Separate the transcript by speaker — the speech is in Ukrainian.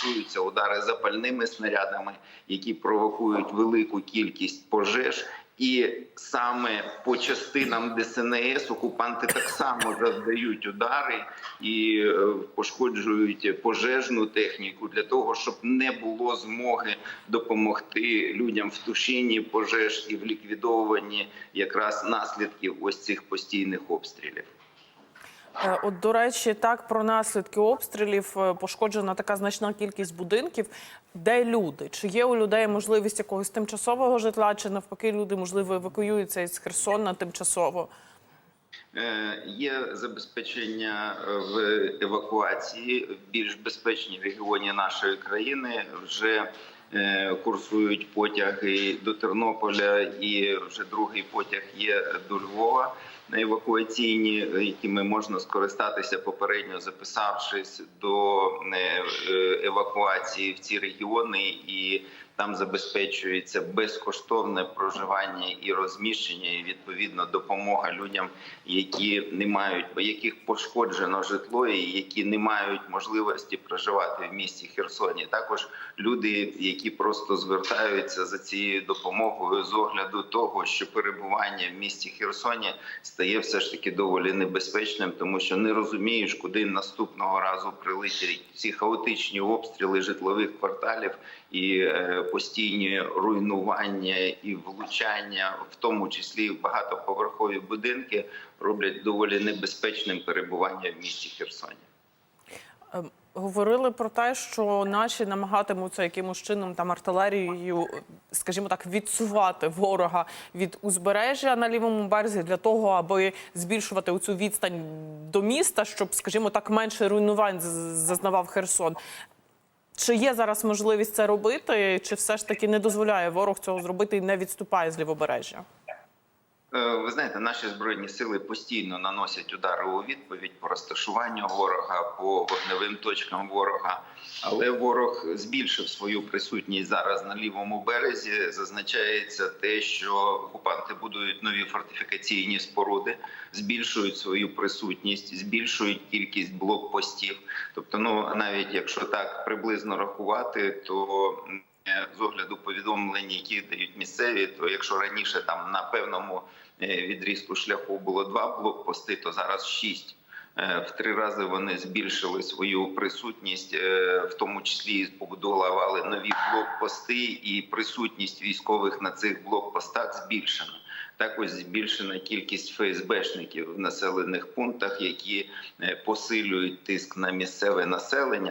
Speaker 1: фіксуються удари запальними снарядами, які провокують велику кількість пожеж. І саме по частинам ДСНС окупанти так само завдають удари і е, пошкоджують пожежну техніку для того, щоб не було змоги допомогти людям в тушінні пожеж і в ліквідовуванні якраз наслідків ось цих постійних обстрілів.
Speaker 2: Е, От, до речі, так про наслідки обстрілів е, пошкоджена така значна кількість будинків. Де люди? Чи є у людей можливість якогось тимчасового житла, чи навпаки люди можливо евакуюються із Херсона тимчасово?
Speaker 1: Е, Є забезпечення в евакуації в більш безпечній регіоні нашої країни. Вже курсують потяги до Тернополя, і вже другий потяг є до Львова евакуаційні, е, якими можна скористатися попередньо записавшись до е, е, евакуації в ці регіони і. Там забезпечується безкоштовне проживання і розміщення, і відповідно допомога людям, які не мають яких пошкоджено житло, і які не мають можливості проживати в місті Херсоні. Також люди, які просто звертаються за цією допомогою з огляду того, що перебування в місті Херсоні стає все ж таки доволі небезпечним, тому що не розумієш, куди наступного разу прилетять ці хаотичні обстріли житлових кварталів і е, постійні руйнування і влучання, в тому числі в багатоповерхові будинки, роблять доволі небезпечним перебування в місті Херсоні.
Speaker 2: Е, Говорили про те, що наші намагатимуться якимось чином там артилерією, скажімо так, відсувати ворога від узбережжя на лівому березі для того, аби збільшувати цю відстань до міста, щоб, скажімо так, менше руйнувань зазнавав Херсон. Чи є зараз можливість це робити, чи все ж таки не дозволяє ворог цього зробити і не відступає з лівобережжя?
Speaker 1: Е, Ви знаєте, наші збройні сили постійно наносять удари у відповідь по розташуванню ворога, по вогневим точкам ворога. Але ворог збільшив свою присутність зараз на лівому березі. Зазначається те, що окупанти будують нові фортифікаційні споруди, збільшують свою присутність, збільшують кількість блокпостів. Тобто, ну навіть якщо так приблизно рахувати, то з огляду повідомлень, які дають місцеві, то якщо раніше там на певному е, відрізку шляху було два блокпости, то зараз шість. Е, В три рази вони збільшили свою присутність, е, в тому числі побудували нові блокпости, і присутність військових на цих блокпостах збільшена. Також збільшена кількість ФСБшників в населених пунктах, які е, посилюють тиск на місцеве населення.